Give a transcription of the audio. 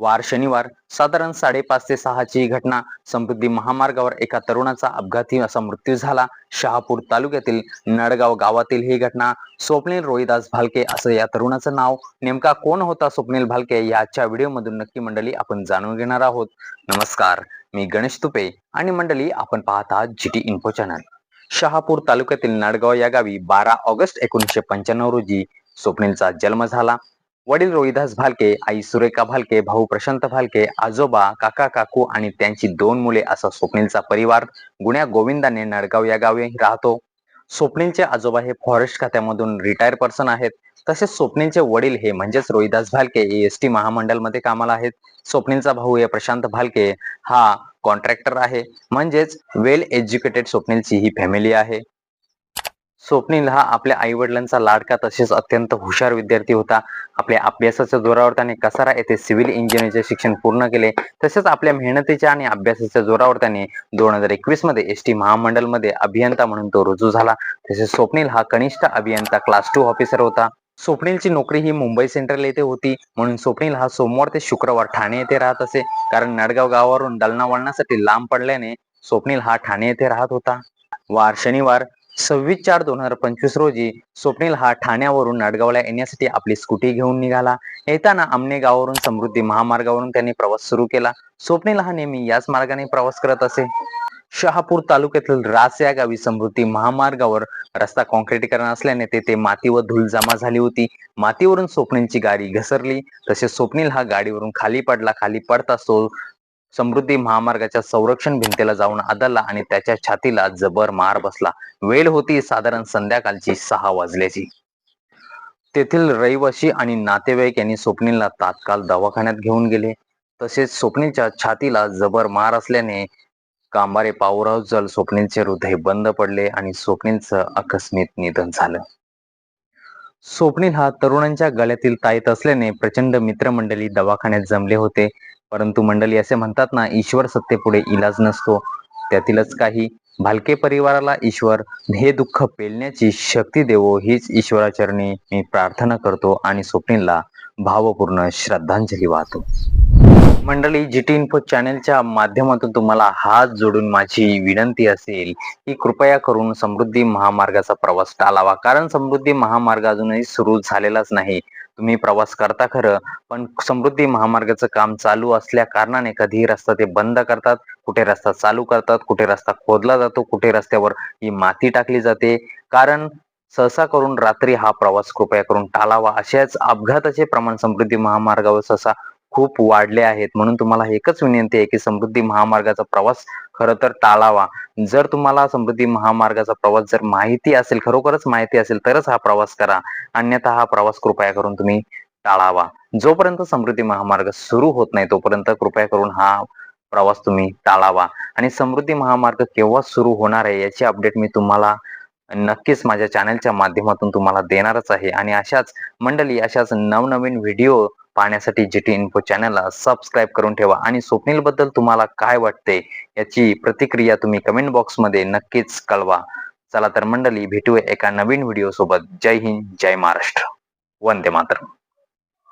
वार शनिवार साधारण साडेपाच ते सहाची ही घटना समृद्धी महामार्गावर एका तरुणाचा अपघाती असा मृत्यू झाला. शहापूर तालुक्यातील नडगाव गावातील ही घटना स्वप्नील रोहिदास भालके असं या तरुणाचं नाव. नेमका कोण होता स्वप्नील भालके याच्या व्हिडिओमधून नक्की मंडळी आपण जाणून घेणार आहोत. नमस्कार मी गणेश तुपे आणि मंडळी आपण पाहत आहात G T info channel. Shahapur तालुक्यातील नडगाव या गावी बारा ऑगस्ट एकोणीसशे पंच्याण्णव रोजी स्वप्नीलचा जन्म झाला. वडील रोहिदास भालके आई सुरेखा भालके भाऊ प्रशांत भालके आजोबा काका काकू आणि त्यांची दोन मुले असा स्वप्नीलचा परिवार गुण्या गोविंदाने नडगाव या गावी राहतो. स्वप्नीलचे आजोबा हे फॉरेस्ट खात्यामधून रिटायर पर्सन आहेत. तसेच स्वप्नीलचे वडील हे म्हणजेच रोहिदास भालके एस टी महामंडळमध्ये कामाला आहेत. स्वप्नीलचा भाऊ हे प्रशांत भालके हा कॉन्ट्रॅक्टर आहे. म्हणजेच वेल एज्युकेटेड स्वप्नीलची ही फॅमिली आहे. स्वप्नील हा आपल्या आई वडिलांचा लाडका तसेच अत्यंत हुशार विद्यार्थी होता. आपल्या अभ्यासाच्या जोरावर त्याने कसारा येथे सिव्हिल इंजिनिअरिंगचे शिक्षण पूर्ण केले. तसेच आपल्या मेहनतीच्या आणि अभ्यासाच्या जोरावर त्याने दोन हजार एकवीसमध्ये एस टी महामंडळमध्ये अभियंता म्हणून तो रुजू झाला. तसेच स्वप्नील हा कनिष्ठ अभियंता क्लास टू ऑफिसर होता. स्वप्नीलची नोकरी ही मुंबई सेंट्रल येथे होती. म्हणून स्वप्नील हा सोमवार ते शुक्रवार ठाणे येथे राहत असे. कारण नडगाव गावावरून दळणावळणासाठी लांब पडल्याने स्वप्नील हा ठाणे येथे राहत होता. वार शनिवार सव्वीस चार दोन हजार पंचवीस रोजी स्वप्नील हा ठाण्यावरून नाडगावला येण्यासाठी आपली स्कूटी घेऊन निघाला. येताना आमने गावावरून समृद्धी महामार्गावरून त्यांनी प्रवास सुरू केला. स्वप्नील हा नेहमी याच मार्गाने प्रवास करत असे. शहापूर तालुक्यातील रास या गावी समृद्धी महामार्गावर रस्ता काँक्रीटीकरण असल्याने तेथे माती व धूल जमा झाली होती. मातीवरून स्वप्नीलची गाडी घसरली. तसेच स्वप्नील हा गाडीवरून खाली पडला. खाली पडता तो समृद्धी महामार्गाच्या संरक्षण भिंतीला जाऊन आदळला आणि त्याच्या छातीला जबर मार बसला. वेळ होती साधारण संध्याकाळची सहा वाजल्याची. तेथील रहिवासी आणि नातेवाईक यांनी स्वप्नीलला तात्काळ दवाखान्यात घेऊन गेले. तसेच स्वप्नीलच्या छातीला जबर मार असल्याने कांबारे पावराव जल स्वप्नीलचे हृदय बंद पडले आणि स्वप्नीलचं आकस्मित निधन झालं. स्वप्नील हा तरुणांच्या गळ्यातील ताईत असल्याने प्रचंड मित्रमंडळी दवाखान्यात जमले होते. परंतु मंडळी असे म्हणतात ना ईश्वर सत्तेपुढे इलाज नसतो. त्यातीलच काही भालके परिवाराला ईश्वर हे दुःख पेलण्याची शक्ती देवो हीच ईश्वराचरणी मी प्रार्थना करतो आणि स्वप्नीलला भावपूर्ण श्रद्धांजली वाहतो. मंडळी जी टी इन्फो चॅनेलच्या माध्यमातून तुम्हाला हात जोडून माझी विनंती असेल की कृपया करून समृद्धी महामार्गाचा प्रवास टाळावा. कारण समृद्धी महामार्ग अजूनही सुरू झालेलाच नाही. तुम्ही प्रवास करता खरं पण समृद्धी महामार्गाचं काम चालू असल्या कारणाने कधीही रस्ता ते बंद करतात कुठे रस्ता चालू करतात कुठे रस्ता खोदला जातो कुठे रस्त्यावर ही माती टाकली जाते. कारण सहसा करून रात्री हा प्रवास कृपया करून टाळावा. अशाच अपघाताचे प्रमाण समृद्धी महामार्गावर सहसा खूप वाढले आहेत. म्हणून तुम्हाला एकच विनंती आहे की समृद्धी महामार्गाचा प्रवास खरं तर टाळावा. जर तुम्हाला समृद्धी महामार्गाचा प्रवास जर माहिती असेल खरोखरच माहिती असेल तरच हा प्रवास करा. अन्यथा हा प्रवास कृपया करून तुम्ही टाळावा. जोपर्यंत समृद्धी महामार्ग सुरू होत नाही तोपर्यंत कृपया करून हा प्रवास तुम्ही टाळावा. आणि समृद्धी महामार्ग केव्हा सुरू होणार आहे याची अपडेट मी तुम्हाला नक्कीच माझ्या चॅनलच्या माध्यमातून तुम्हाला देणारच आहे. आणि अशाच मंडळी अशाच नवनवीन व्हिडिओ पाहण्यासाठी जी टी इन्फो चॅनलला सबस्क्राईब करून ठेवा. आणि स्वप्नील बद्दल तुम्हाला काय वाटते याची प्रतिक्रिया तुम्ही कमेंट बॉक्समध्ये नक्कीच कळवा. चला तर मंडळी भेटूया एका नवीन व्हिडिओ सोबत. जय हिंद जय महाराष्ट्र. वंदे मातरम.